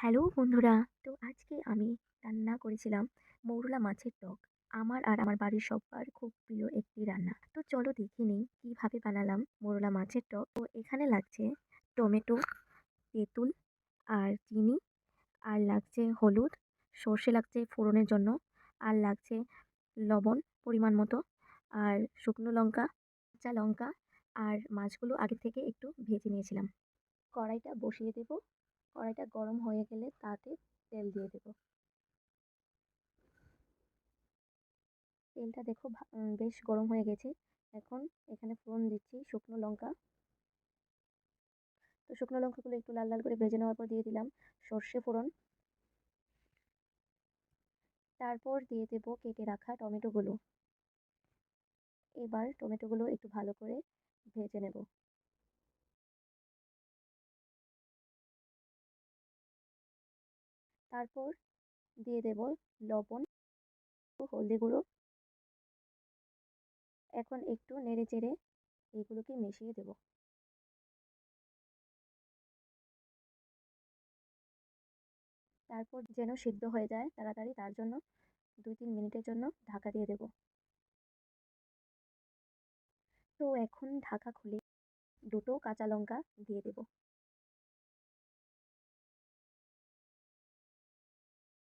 Hello বন্ধুরা, তো আজকে আমি রান্না করেছিলাম মৌরলা মাছের টক। আমার আর আমার বাড়ির সবার খুব প্রিয় একটি রান্না। তো চলো দেখে নিই কীভাবে বানালাম মৌরলা মাছের টক। তো এখানে লাগছে টমেটো, তেঁতুল আর চিনি, আর লাগছে হলুদ, সর্ষে লাগছে ফোড়নের জন্য, আর লাগছে লবণ পরিমাণ মতো, আর শুকনো লঙ্কা, কাঁচা লঙ্কা, আর মাছগুলো আগে থেকে একটু ভেজে নিয়েছিলাম। কড়াইটা বসিয়ে দেবো। কড়াইটা গরম হয়ে গেলে তাতে তেল দিয়ে দেবো। তেলটা দেখো বেশ গরম হয়ে গেছে। এখন এখানে ফোড়ন দিচ্ছি শুকনো লঙ্কা। তো শুকনো লঙ্কাগুলো একটু লাল লাল করে ভেজে নেওয়ার পর দিয়ে দিলাম সর্ষে ফোড়ন। তারপর দিয়ে দেব কেটে রাখা টমেটোগুলো। এবার টমেটোগুলো একটু ভালো করে ভেজে নেব। তারপর দিয়ে দেব লবণ, হলদি গুঁড়ো। এখন একটু নেড়ে চেড়ে এগুলোকে মিশিয়ে দেব। তারপর যেন সিদ্ধ হয়ে যায় তাড়াতাড়ি, তার জন্য দুই তিন মিনিটের জন্য ঢাকা দিয়ে দেব। তো এখন ঢাকা খুলে দুটো কাঁচা লঙ্কা দিয়ে দেব।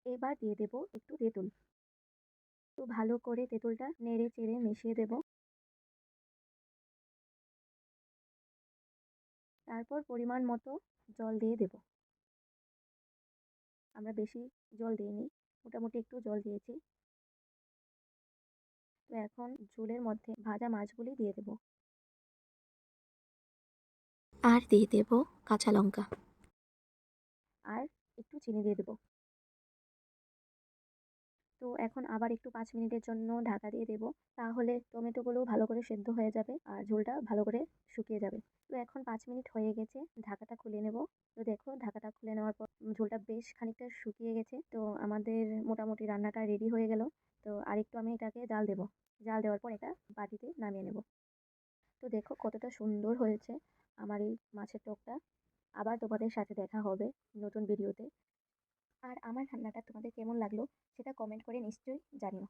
এবার দিয়ে দেব একটু তেঁতুল। একটু ভালো করে তেঁতুলটা নেড়ে চেড়ে মিশিয়ে দেব। তারপর পরিমাণ মতো জল দিয়ে দেব। আমরা বেশি জল দিইনি, মোটামুটি একটু জল দিয়েছি। তো এখন ঝোলের মধ্যে ভাজা মাছগুলি দিয়ে দেব। আর দিয়ে দেব কাঁচা লঙ্কা। আর একটু চিনি দিয়ে দেবো। তো এখন আবার একটু পাঁচ মিনিটের জন্য ঢাকা দিয়ে দেবো। তাহলে টমেটোগুলোও ভালো করে সেদ্ধ হয়ে যাবে আর ঝোলটা ভালো করে শুকিয়ে যাবে। তো এখন পাঁচ মিনিট হয়ে গেছে, ঢাকাটা খুলে নেব। তো দেখো ঢাকাটা খুলে নেওয়ার পর ঝোলটা বেশ খানিকটা শুকিয়ে গেছে। তো আমাদের মোটামুটি রান্নাটা রেডি হয়ে গেল। তো আরেকটু আমি এটাকে জাল দেবো। জাল দেওয়ার পর এটা বাটিতে নামিয়ে নেব। তো দেখো কতটা সুন্দর হয়েছে আমার এই মাছের টকটা। আবার তোমাদের সাথে দেখা হবে নতুন ভিডিওতে। আর আমার রান্নাটা তোমাদের কেমন লাগল সেটা কমেন্ট করে নিশ্চয়ই জানিও।